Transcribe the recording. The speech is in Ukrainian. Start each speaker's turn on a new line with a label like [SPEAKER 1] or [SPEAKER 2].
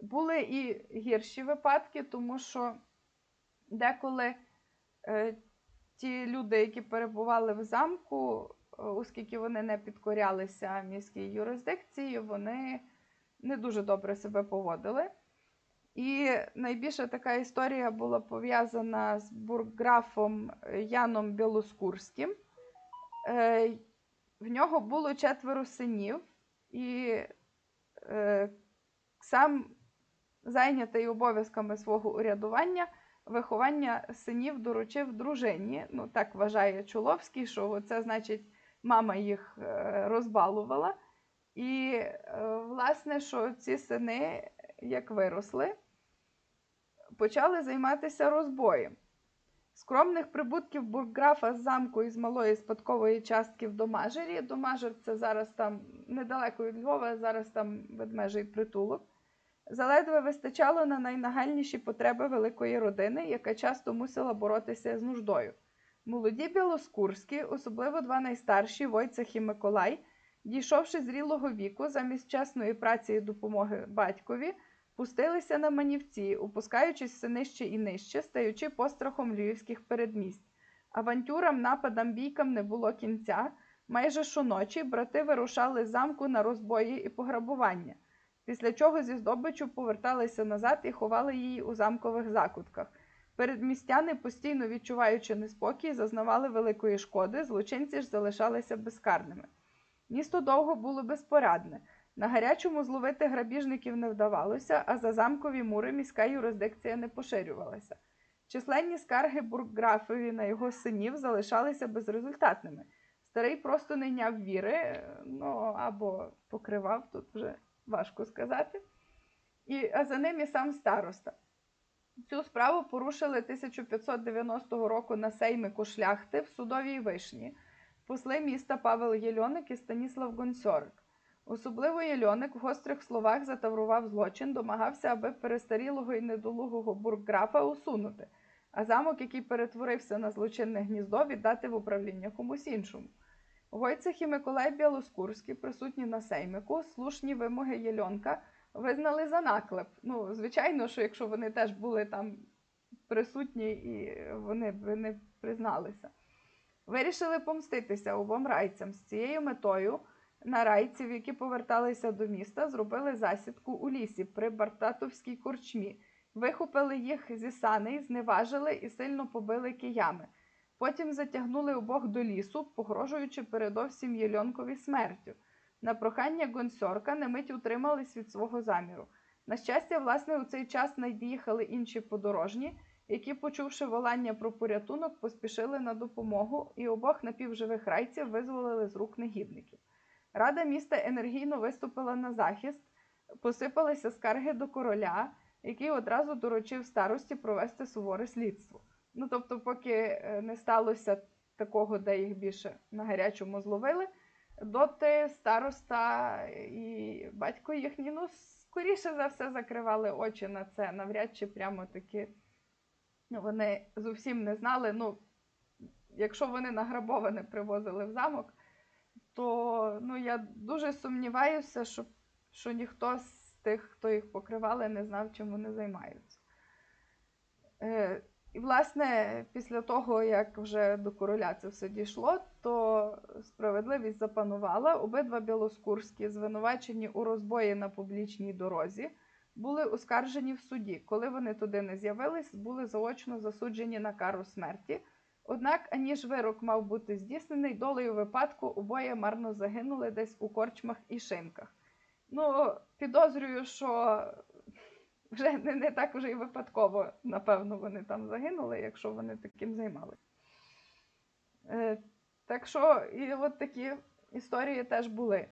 [SPEAKER 1] Були і гірші випадки, тому що деколи е, ті люди, які перебували в замку, е, оскільки вони не підкорялися міській юрисдикції, вони не дуже добре себе поводили. І найбільша така історія була пов'язана з бургграфом Яном Білоскурським. Е, В нього було четверо синів, і сам зайнятий обов'язками свого урядування, виховання синів доручив дружині. Ну, так вважає Чуловський, що це значить, мама їх е, розбалувала. І, е, власне, що ці сини, як виросли, почали займатися розбоєм. Скромних прибутків бургграфа з замку із малої спадкової частки в Домажері. Домажер це зараз там недалеко від Львова, зараз там ведмежий притулок. Заледве вистачало на найнагальніші потреби великої родини, яка часто мусила боротися з нуждою. Молоді білоскурські, особливо два найстарші Войцех і Миколай, дійшовши зрілого віку, замість чесної праці і допомоги батькові, пустилися на манівці, опускаючись все нижче і нижче, стаючи пострахом львівських передмість. Авантюрам, нападам, бійкам не було кінця. Майже щоночі брати вирушали з замку на розбої і пограбування, після чого зі здобичу поверталися назад і ховали її у замкових закутках. Передмістяни, постійно відчуваючи неспокій, зазнавали великої шкоди, злочинці ж залишалися безкарними. Місто довго було безпорадне. На гарячому зловити грабіжників не вдавалося, а за замкові мури міська юрисдикція не поширювалася. Численні скарги бургграфові на його синів залишалися безрезультатними. Старий просто не йняв віри, ну або покривав, тут вже важко сказати. І, А за ним і сам староста. Цю справу порушили 1590 року на сеймику шляхти в судовій вишні, посли міста Павел Єльоник і Станіслав Гонсьорик. Особливо Єльоник в гострих словах затаврував злочин, домагався, аби перестарілого і недолугого бургграфа усунути, а замок, який перетворився на злочинне гніздо, віддати в управління комусь іншому. Войцех і Миколай Білоскурський, присутні на сеймику, слушні вимоги Єльонка визнали за наклеп. Ну, звичайно, що якщо вони теж були там присутні і вони б не призналися. Вирішили помститися обом райцям з цією метою. На райців, які поверталися до міста, зробили засідку у лісі при Бартатовській корчмі, вихопили їх зі саней, зневажили і сильно побили киями. Потім затягнули обох до лісу, погрожуючи передовсім Єльонкові смертю. На прохання гонсьорка на мить утримались від свого заміру. На щастя, власне, у цей час надіїхали інші подорожні, які, почувши волання про порятунок, поспішили на допомогу і обох напівживих райців визволили з рук негідників. Рада міста енергійно виступила на захист, посипалися скарги до короля, який одразу доручив старості провести суворе слідство. Ну тобто, поки е, не сталося такого, де їх більше на гарячому зловили, доти староста і батько їхні, ну, скоріше за все, закривали очі на це. Навряд чи прямо таки ну, вони зовсім не знали. Ну, якщо вони награбоване привозили в замок то ну, я дуже сумніваюся, що що ніхто з тих, хто їх покривали, не знав, чим вони займаються. Е, І, власне, після того, як вже до короля це все дійшло, то справедливість запанувала. Обидва білоскурські, звинувачені у розбої на публічній дорозі, були оскаржені в суді. Коли вони туди не з'явились, були заочно засуджені на кару смерті. Однак, аніж вирок мав бути здійснений, долею випадку обоє марно загинули десь у корчмах і шинках. Ну, підозрюю, що вже не, не так вже й випадково, напевно, вони там загинули, якщо вони таким займалися. Е, так що, і от такі історії теж були.